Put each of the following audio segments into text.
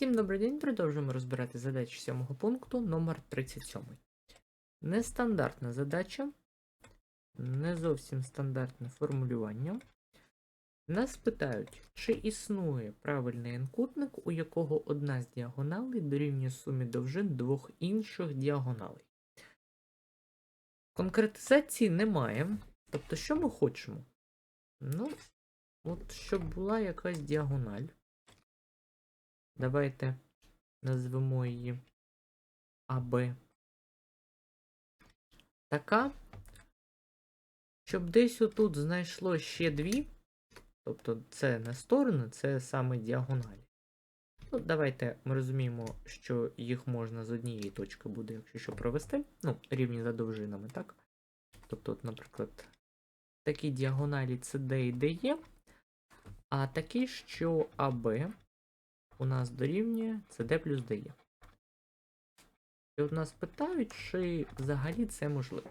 Всім добрий день, продовжуємо розбирати задачі сьомого пункту номер 37. Нестандартна задача, не зовсім стандартне формулювання. Нас питають, чи існує правильний n-кутник, у якого одна з діагоналей дорівнює сумі довжин двох інших діагоналей. Конкретизації немає. Тобто, що ми хочемо? Ну, от щоб була якась діагональ. Давайте назвемо її АБ. Така, щоб десь отут знайшло ще дві. Тобто це не сторони, це саме діагоналі. Ну, давайте ми розуміємо, що їх можна з однієї точки буде, якщо що провести. Ну, рівні за довжинами, так? Тобто, от, наприклад, такі діагоналі CD і DE, а такі, що АБ у нас дорівнює CD плюс DE. І от нас питають, чи взагалі це можливо.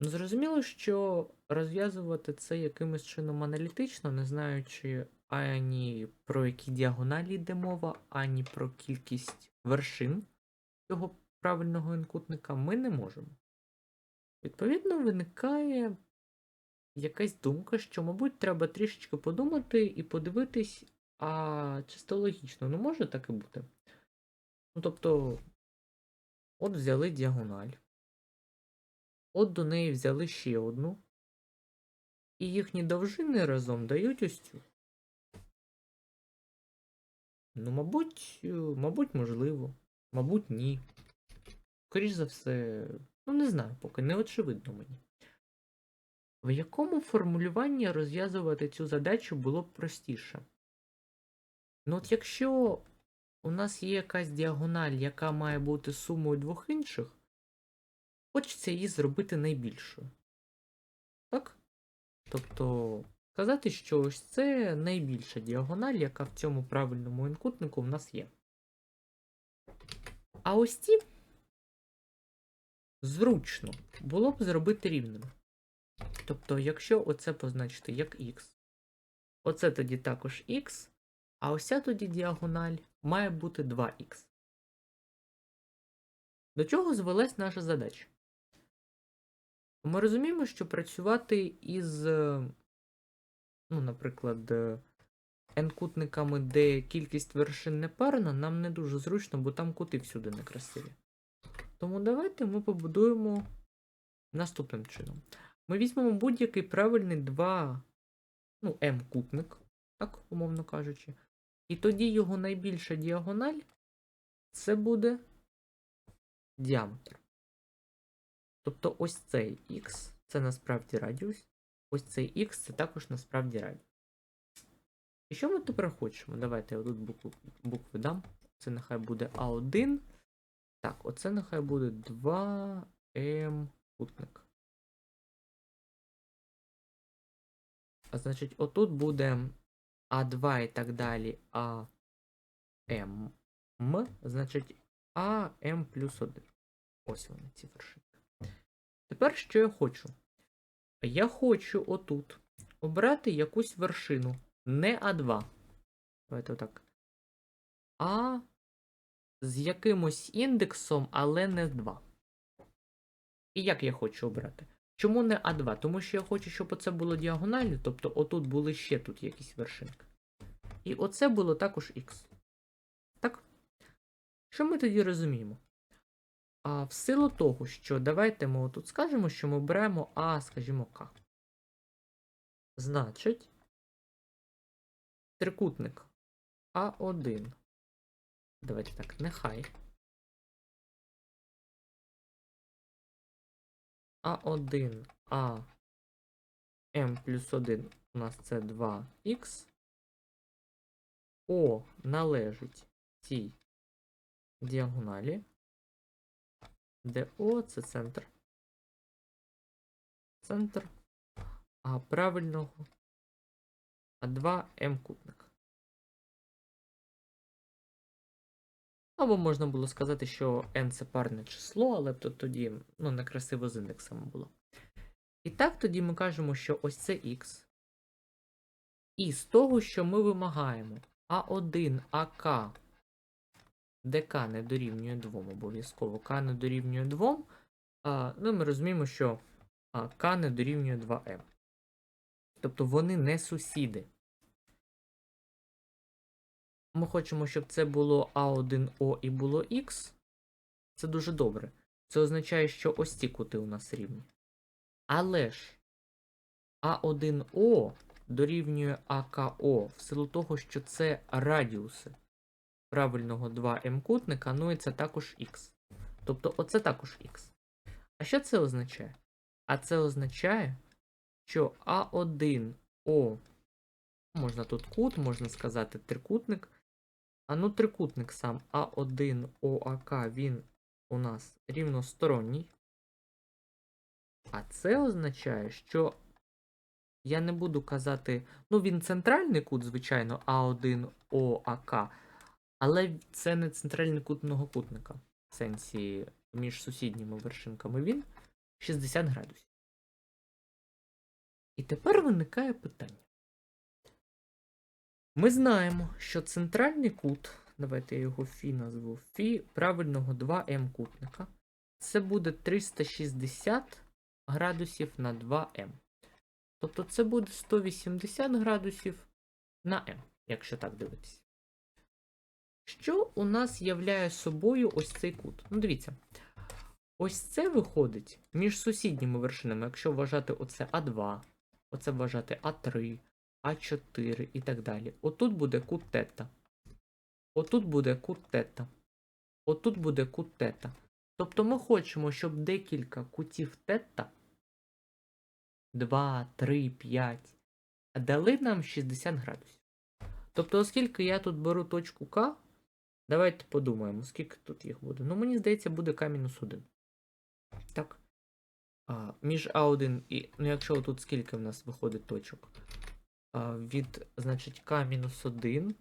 Ну, зрозуміло, що розв'язувати це якимось чином аналітично, не знаючи ані про які діагоналі йде мова, ані про кількість вершин цього правильного інкутника, ми не можемо. Відповідно, виникає якась думка, що, мабуть, треба трішечки подумати і подивитись, а чисто логічно, ну може так і бути. Ну, тобто, от взяли діагональ. От до неї взяли ще одну. І їхні довжини разом дають ось цю. Ну, мабуть, е, мабуть, можливо. Мабуть, ні. Скоріш за все, ну не знаю, поки не очевидно мені. В якому формулюванні розв'язувати цю задачу було б простіше? Ну, от якщо у нас є якась діагональ, яка має бути сумою двох інших, хочеться її зробити найбільшою. Так? Тобто, сказати, що ось це найбільша діагональ, яка в цьому правильному інкутнику в нас є. А ось ці зручно було б зробити рівними. Тобто, якщо оце позначити як x, оце тоді також x, а ось тоді діагональ має бути 2х. До чого звелась наша задача? Ми розуміємо, що працювати із, е, ну, наприклад, е, n-кутниками, де кількість вершин не парна, нам не дуже зручно, бо там кути всюди некрасиві. Тому давайте ми побудуємо наступним чином. Ми візьмемо будь-який правильний 2, ну, m-кутник, так, умовно кажучи. І тоді його найбільша діагональ це буде діаметр. Тобто ось цей Х це насправді радіус, ось цей Х це також насправді радіус. І що ми тепер хочемо? Давайте я тут букву, букви дам. Це нехай буде А1. Так, оце нехай буде 2М кутник. А значить, отут буде А2 і так далі АМ. Значить, АМ плюс 1. Ось вони, ці вершинки. Тепер що я хочу? Я хочу отут обрати якусь вершину. Не А2. Давайте отак. А з якимось індексом, але не 2. І як я хочу обрати? Чому не А2? Тому що я хочу, щоб оце було діагонально, тобто отут були ще тут якісь вершинки. І оце було також Х. Так? Що ми тоді розуміємо? А в силу того, що давайте ми отут скажемо, що ми беремо А, скажімо, К. Значить, трикутник А1. Давайте так, нехай. А1, А М плюс 1 у нас це 2х. О належить цій діагоналі, де О це центр. Центр а правильного А2 М кутник. Або можна було сказати, що n це парне число, але то тоді ну, некрасиво з індексами було. І так тоді ми кажемо, що ось це x. І з того, що ми вимагаємо, А1, АК, де К не дорівнює 2 обов'язково. К не дорівнює 2. А, ну, ми розуміємо, що К не дорівнює 2М. Тобто вони не сусіди. Ми хочемо, щоб це було А1О і було Х. Це дуже добре. Це означає, що ось ці кути у нас рівні. Але ж А1О дорівнює АКО в силу того, що це радіуси правильного 2М кутника, ну і це також Х. Тобто оце також Х. А що це означає? А це означає, що А1О, можна тут кут, можна сказати трикутник. А ну трикутник сам А1ОАК, він у нас рівносторонній. А це означає, що я не буду казати, ну він центральний кут, звичайно, А1ОАК, але це не центральний кут многокутника. В сенсі між сусідніми вершинками він 60 градусів. І тепер виникає питання. Ми знаємо, що центральний кут, давайте я його Фі назву Фі правильного 2М кутника. Це буде 360 градусів на 2М. Тобто це буде 180 градусів на М, якщо так дивитися. Що у нас являє собою ось цей кут? Ну, дивіться. Ось це виходить між сусідніми вершинами, якщо вважати оце А2, оце вважати А3, А4 і так далі. Отут буде кут тета. Отут буде кут тета. Отут буде кут тета. Тобто ми хочемо, щоб декілька кутів тета 2, 3, 5 дали нам 60 градусів. Тобто, оскільки я тут беру точку К, давайте подумаємо, скільки тут їх буде. Ну, мені здається, буде К-1. Так. А, між А1 і. Ну, якщо тут скільки в нас виходить точок? А, від, значить, К-1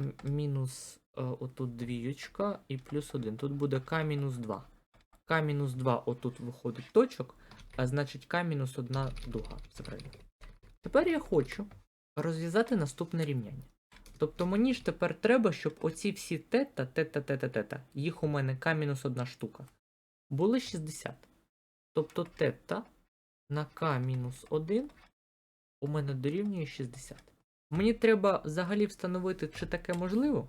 м- мінус отут двіючка і плюс 1. Тут буде К-2. К-2 отут виходить точок, а значить К-1 дуга. Все правильно. Тепер я хочу розв'язати наступне рівняння. Тобто мені ж тепер треба, щоб оці всі тета, тета, тета, тета, їх у мене К-1 штука, були 60. Тобто тета на К-1 у мене дорівнює 60. Мені треба взагалі встановити, чи таке можливо.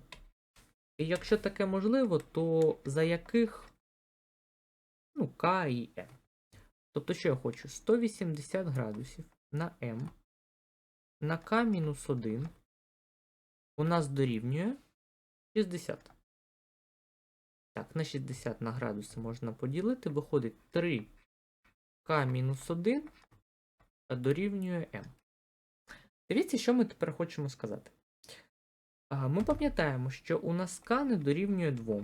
І якщо таке можливо, то за яких ну, К і М. Тобто, що я хочу? 180 градусів на М на К-1 у нас дорівнює 60. Так, на 60 на градуси можна поділити. Виходить 3К-1 дорівнює М. Дивіться, що ми тепер хочемо сказати. Ми пам'ятаємо, що у нас К не дорівнює 2.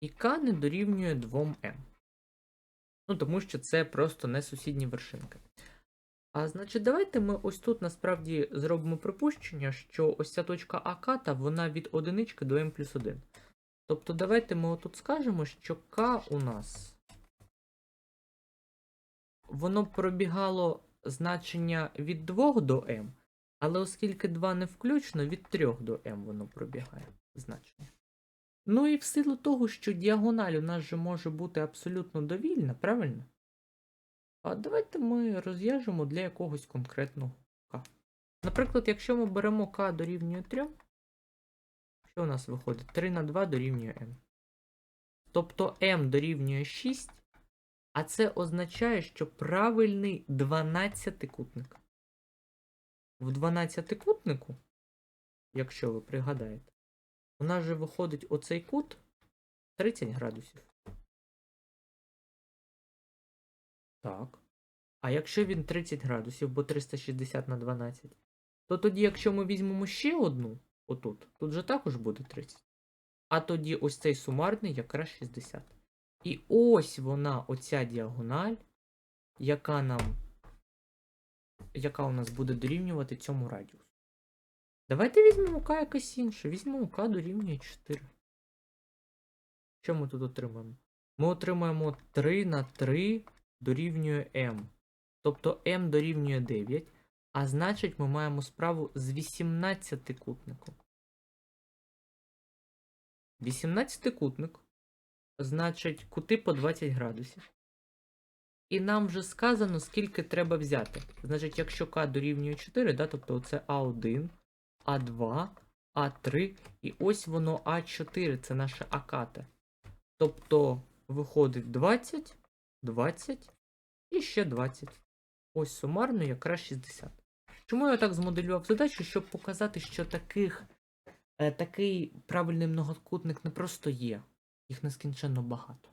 І К не дорівнює 2М. Ну, тому що це просто не сусідні вершинки. А значить, давайте ми ось тут насправді зробимо припущення, що ось ця точка АК, та вона від одинички до М плюс 1. Тобто давайте ми отут скажемо, що К у нас воно пробігало значення від 2 до М, але оскільки 2 не включно, від 3 до М воно пробігає значення. Ну і в силу того, що діагональ у нас же може бути абсолютно довільна, правильно? А давайте ми розв'яжемо для якогось конкретного К. Наприклад, якщо ми беремо К дорівнює 3, що у нас виходить? 3 на 2 дорівнює М. Тобто М дорівнює 6, а це означає, що правильний 12-кутник. В 12-кутнику, якщо ви пригадаєте, у нас же виходить оцей кут 30 градусів. Так. А якщо він 30 градусів, бо 360 на 12, то тоді, якщо ми візьмемо ще одну, отут, тут же також буде 30. А тоді ось цей сумарний якраз 60. І ось вона, оця діагональ, яка нам, яка у нас буде дорівнювати цьому радіусу. Давайте візьмемо К якось інше. Візьмемо К дорівнює 4. Що ми тут отримаємо? Ми отримаємо 3 на 3 дорівнює М. Тобто М дорівнює 9. А значить, ми маємо справу з 18-кутником. 18-кутник Значить, кути по 20 градусів. І нам вже сказано, скільки треба взяти. Значить, якщо К дорівнює 4, да, тобто це А1, А2, А3, і ось воно А4, це наше акате. Тобто виходить 20, 20 і ще 20. Ось сумарно якраз 60. Чому я так змоделював задачу, щоб показати, що таких, е, такий правильний многокутник не просто є, їх нескінченно багато.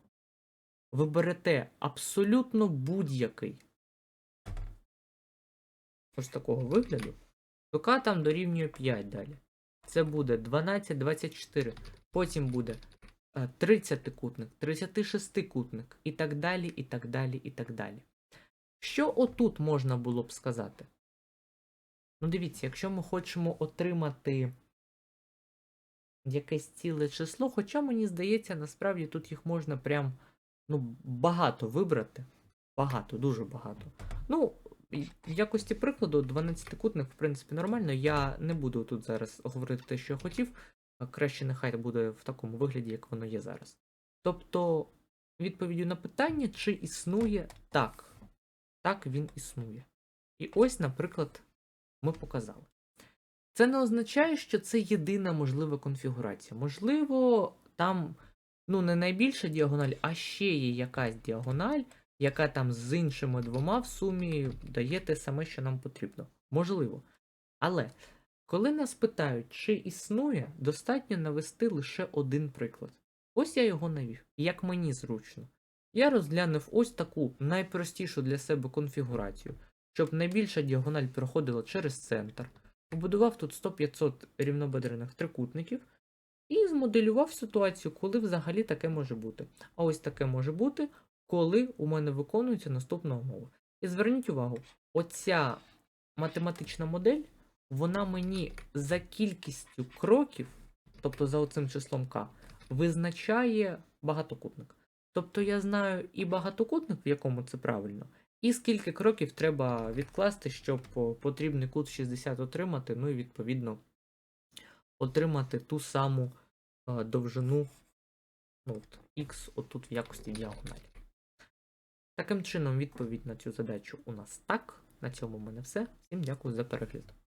Ви берете абсолютно будь-який ось такого вигляду, то К там дорівнює 5 далі. Це буде 12, 24. Потім буде 30-кутник, 36-кутник і так далі, і так далі, і так далі. Що отут можна було б сказати? Ну, дивіться, якщо ми хочемо отримати якесь ціле число, хоча мені здається, насправді тут їх можна прям ну, багато вибрати. Багато, дуже багато. Ну, в якості прикладу, 12-кутник, в принципі, нормально. Я не буду тут зараз говорити те, що я хотів. Краще нехай буде в такому вигляді, як воно є зараз. Тобто, відповіддю на питання, чи існує так. Так, він існує. І ось, наприклад, ми показали. Це не означає, що це єдина можлива конфігурація. Можливо, там ну, не найбільша діагональ, а ще є якась діагональ, яка там з іншими двома в сумі дає те саме, що нам потрібно. Можливо. Але коли нас питають, чи існує, достатньо навести лише один приклад. Ось я його навів, як мені зручно. Я розглянув ось таку найпростішу для себе конфігурацію, щоб найбільша діагональ проходила через центр, побудував тут 100-500 рівнобедрених трикутників і змоделював ситуацію, коли взагалі таке може бути. А ось таке може бути, коли у мене виконується наступна умова. І зверніть увагу, оця математична модель, вона мені за кількістю кроків, тобто за оцим числом k, визначає багатокутник. Тобто я знаю і багатокутник, в якому це правильно, і скільки кроків треба відкласти, щоб потрібний кут 60 отримати, ну і відповідно отримати ту саму е, довжину ну, от, x отут в якості діагоналі. Таким чином, відповідь на цю задачу у нас так. На цьому в мене все. Всім дякую за перегляд.